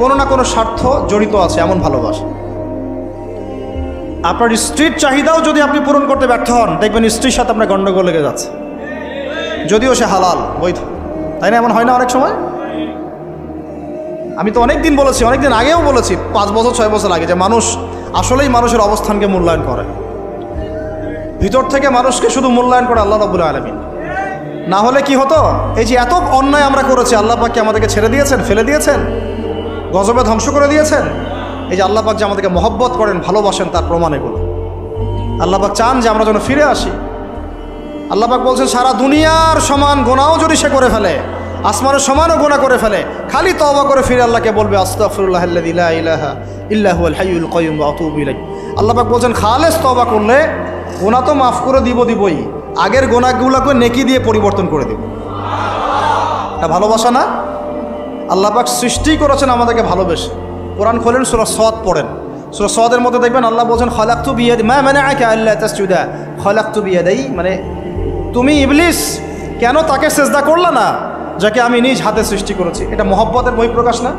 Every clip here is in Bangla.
কোনো না কোনো স্বার্থ জড়িত আছে, এমন ভালোবাসা। আপনার স্ত্রীর চাহিদাও যদি আপনি পূরণ করতে ব্যর্থ হন, দেখবেন স্ত্রীর সাথে আপনার গণ্ডগোল লেগে যাচ্ছে। যদিও সে হালাল, বৈধ। তাই না, এমন হয় না অনেক সময়? আমি তো অনেক দিন বলেছি অনেক দিন আগেও বলেছি, পাঁচ বছর, ছয় বছর আগে, যে মানুষ আসলেই মানুষের অবস্থানকে মূল্যায়ন করে। ভিতর থেকে মানুষকে শুধু মূল্যায়ন করে আল্লাহ রবুল্লা আলমিন। না হলে কি হতো? এই যে এত অন্যায় আমরা করেছি, আল্লাহ পাককে আমাদেরকে ছেড়ে দিয়েছেন, ফেলে দিয়েছেন? গজবে ধ্বংস করে দিয়েছেন? এই যে আল্লাহ পাক যে আমাদেরকে মহব্বত করেন, ভালোবাসেন, তার প্রমাণ এগুলো আল্লাহ পাক চান যে আমরা যেন ফিরে আসি। আল্লাহ পাক বলছেন, সারা দুনিয়ার সমান গোনাও যদি সে করে ফেলে, আসমানের সমানও গোনা করে ফেলে, খালি তবা করে ফিরে আল্লাহকে বলবে ইলাহা ইল্লা হুয়াল হাইয়ুল কাইয়্যুম ওয়া আতুবু ইলাইহি বলছেন, খালেস তওবা করলে গোনা তো মাফ করে দিব দিবই, আগের গোনাগুলোকে নেকি দিয়ে পরিবর্তন করে দিব। ভালোবাসা না? আল্লাহ পাক সৃষ্টি করেছেন আমাদেরকে ভালোবেসে। কোরআন খোলেন সুরা সদ পড়েন। সুরা সদের মধ্যে দেখবেন আল্লাহ বলছেন, খলাক্তু বিয়াদ মা মানে আকে আল্লাহ তাসজুদা। খলাক্তু বিয়াদাই মানে তুমি ইবলিস, কেন তাকে সেজদা করলা না, যাকে আমি নিজ হাতে সৃষ্টি করেছি? এটা মহব্বতের বহিঃপ্রকাশ না?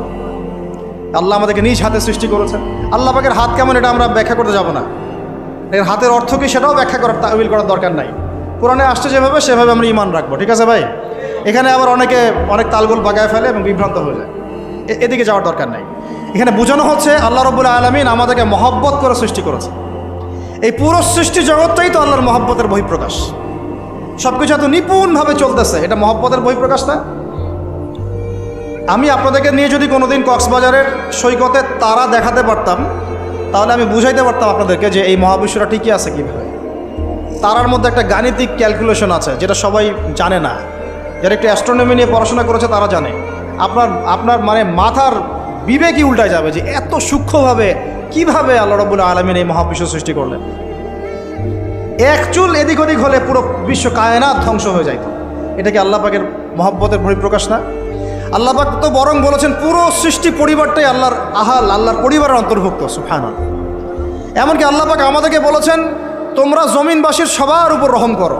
আল্লাহ আমাদেরকে নিজ হাতে সৃষ্টি করেছেন। আল্লাহ পাকের হাত কেমন, এটা আমরা ব্যাখ্যা করতে যাব না। এর হাতের অর্থ কি সেটাও ব্যাখ্যা করার তাবিল করার দরকার নাই। কোরআনে আসছে যেভাবে, সেভাবে আমরা ইমান রাখব। ঠিক আছে ভাই? এখানে আবার অনেকে অনেক তালগোল বাগায় ফেলে এবং বিভ্রান্ত হয়ে যায়। এদিকে যাওয়ার দরকার নাই। এখানে বোঝানো হচ্ছে আল্লাহ রবুল্লা আলমিন আমাদেরকে মহব্বত করে সৃষ্টি করেছে এই পুরো সৃষ্টি জগৎটাই তো আল্লাহর মহব্বতের বহিঃপ্রকাশ। সব কিছু এত নিপুণভাবে চলতেছে, এটা মহব্বতের বহিঃপ্রকাশ না? আমি আপনাদেরকে নিয়ে যদি কোনোদিন কক্সবাজারের সৈকতে তারা দেখাতে পারতাম, তাহলে আমি বুঝাইতে পারতাম আপনাদেরকে যে এই মহাবিশ্বটা ঠিকই আছে কীভাবে। তারার মধ্যে একটা গাণিতিক ক্যালকুলেশন আছে, যেটা সবাই জানে না। যারা একটু অ্যাস্ট্রোনমি নিয়ে পড়াশোনা করেছে, তারা জানে। আপনার আপনার মানে মাথার বিবেকই উল্টায় যাবে যে এত সূক্ষ্মভাবে কীভাবে আল্লাহ রবুল্লা আলমিন এই মহাবিশ্ব সৃষ্টি করলেন। এক চুল এদিক ওদিক হলে পুরো বিশ্ব কায়নাত ধ্বংস হয়ে যাইত এটা কি আল্লাহ পাকের মহব্বতের বহিঃপ্রকাশ না? আল্লাহ পাক তো বরং বলেছেন, পুরো সৃষ্টি পরিবারটাই আল্লাহর আহাল, আল্লাহর পরিবারের অন্তর্ভুক্ত সুফান এমনকি আল্লাহ পাক আমাদেরকে বলেছেন, তোমরা জমিনবাসীর সবার উপর রহম করো।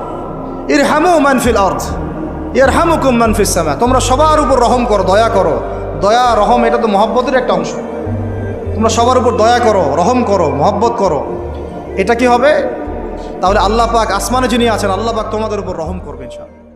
ইর হ্যামু ম্যানফিল অর্থ ইর হুকুম মানফিস তোমরা সবার উপর রহম করো, দয়া করো। দয়া, রহম এটা তো মহব্বতের একটা অংশ। তোমরা সবার উপর দয়া করো, রহম করো, মহব্বত করো। এটা কি হবে? তাহলে আল্লাহ পাক আসমানে যিনি আছেন, আল্লাহ পাক তোমাদের উপর রহম করবেন ইনশাআল্লাহ।